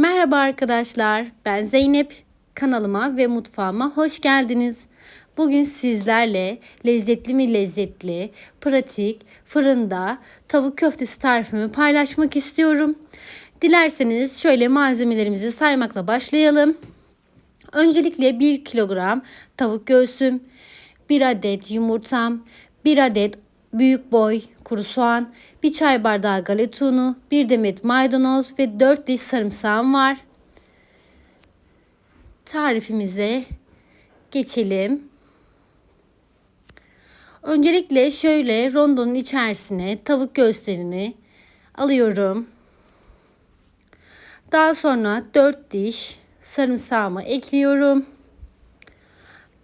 Merhaba arkadaşlar, ben Zeynep. Kanalıma ve mutfağıma hoş geldiniz. Bugün sizlerle lezzetli mi lezzetli, pratik, fırında tavuk köftesi tarifimi paylaşmak istiyorum. Dilerseniz şöyle malzemelerimizi saymakla başlayalım. Öncelikle 1 kilogram tavuk göğsüm, 1 adet yumurtam, 1 adet büyük boy kuru soğan, 1 çay bardağı galeta unu, 1 demet maydanoz ve 4 diş sarımsağım var. Tarifimize geçelim. Öncelikle şöyle rondonun içerisine tavuk göğüslerini alıyorum. Daha sonra 4 diş sarımsağımı ekliyorum.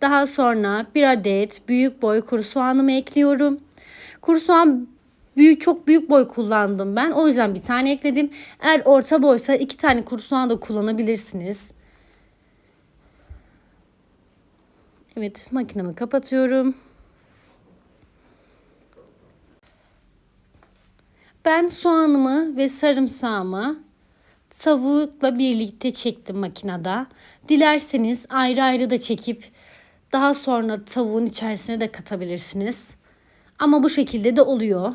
Daha sonra bir adet büyük boy kuru soğanımı ekliyorum. Kuru soğan büyük çok büyük boy kullandım ben. O yüzden bir tane ekledim. Eğer orta boysa iki tane kuru soğan da kullanabilirsiniz. Evet makinemi kapatıyorum. Ben soğanımı ve sarımsağımı tavukla birlikte çektim makinede. Dilerseniz ayrı ayrı da çekip daha sonra tavuğun içerisine de katabilirsiniz. Ama bu şekilde de oluyor.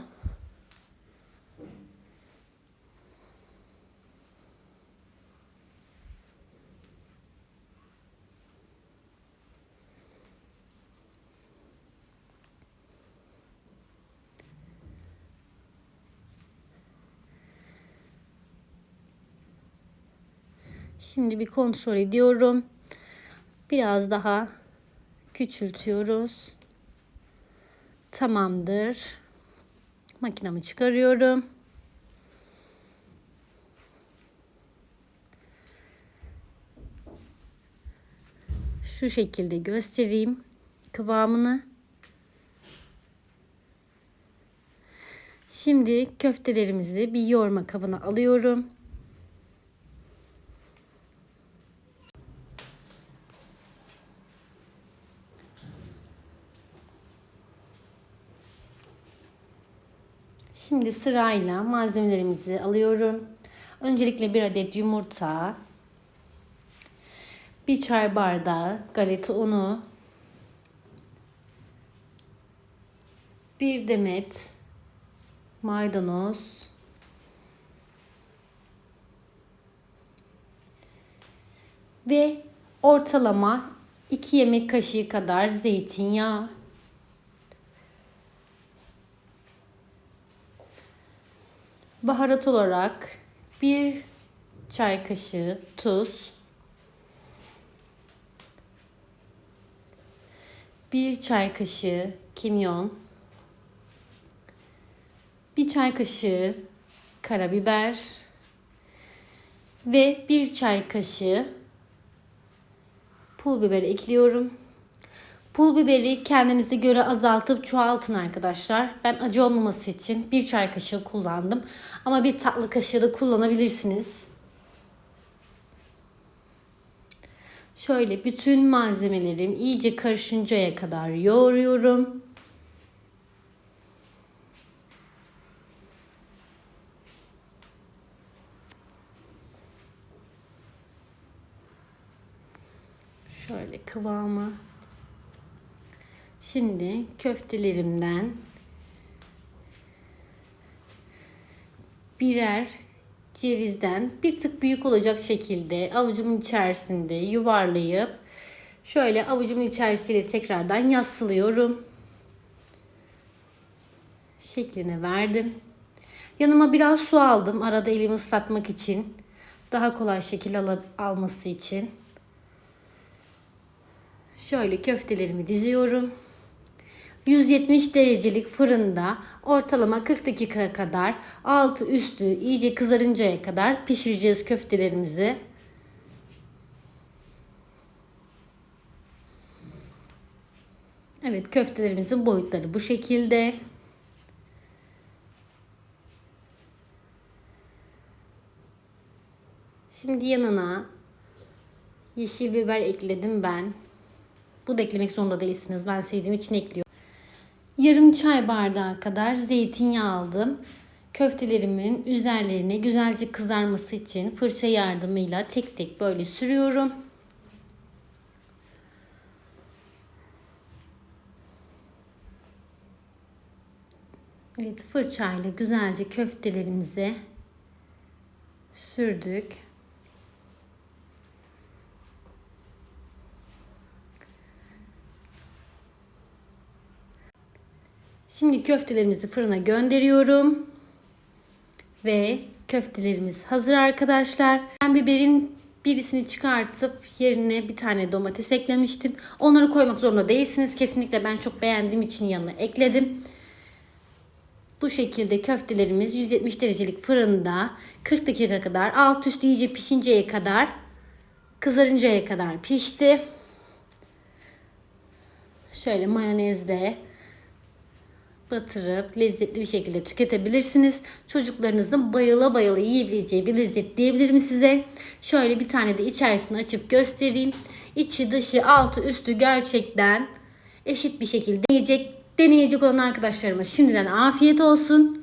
Şimdi bir kontrol ediyorum. Biraz daha küçültüyoruz. Tamamdır. Makinamı çıkarıyorum. Şu şekilde göstereyim kıvamını. Şimdi köftelerimizi bir yoğurma kabına alıyorum. Şimdi sırayla malzemelerimizi alıyorum. Öncelikle bir adet yumurta, bir çay bardağı galeta unu, bir demet maydanoz, ve ortalama 2 yemek kaşığı kadar zeytinyağı Baharat olarak bir çay kaşığı tuz, bir çay kaşığı kimyon, bir çay kaşığı karabiber ve bir çay kaşığı pul biber ekliyorum. Pul biberi kendinize göre azaltıp çoğaltın arkadaşlar. Ben acı olmaması için bir çay kaşığı kullandım. Ama bir tatlı kaşığı da kullanabilirsiniz. Şöyle bütün malzemelerim iyice karışıncaya kadar yoğuruyorum. Şöyle kıvamı Şimdi köftelerimden birer cevizden bir tık büyük olacak şekilde avucumun içerisinde yuvarlayıp şöyle avucumun içerisiyle tekrardan yassılıyorum. Şekline verdim. Yanıma biraz su aldım arada elimi ıslatmak için. Daha kolay şekil al alması için. Şöyle köftelerimi diziyorum. 170 derecelik fırında ortalama 40 dakika kadar altı üstü iyice kızarıncaya kadar pişireceğiz köftelerimizi. Evet köftelerimizin boyutları bu şekilde. Şimdi yanına yeşil biber ekledim ben. Bu da eklemek zorunda değilsiniz. Ben sevdiğim için ekliyorum. Yarım çay bardağı kadar zeytinyağı aldım. köftelerimin üzerlerine güzelce kızarması için fırça yardımıyla tek tek böyle sürüyorum. Evet fırçayla güzelce köftelerimize sürdük. Şimdi köftelerimizi fırına gönderiyorum. Ve köftelerimiz hazır arkadaşlar. Ben biberin birisini çıkartıp yerine bir tane domates eklemiştim. Onları koymak zorunda değilsiniz. Kesinlikle ben çok beğendiğim için yanına ekledim. Bu şekilde köftelerimiz 170 derecelik fırında 40 dakika kadar alt üst iyice pişinceye kadar kızarıncaya kadar pişti. Şöyle mayonezle batırıp lezzetli bir şekilde tüketebilirsiniz. Çocuklarınızın bayıla bayıla yiyebileceği bir lezzet diyebilirim size. Şöyle bir tane de içerisini açıp göstereyim. İçi dışı altı üstü gerçekten eşit bir şekilde yiyecek deneyecek olan arkadaşlarıma şimdiden afiyet olsun.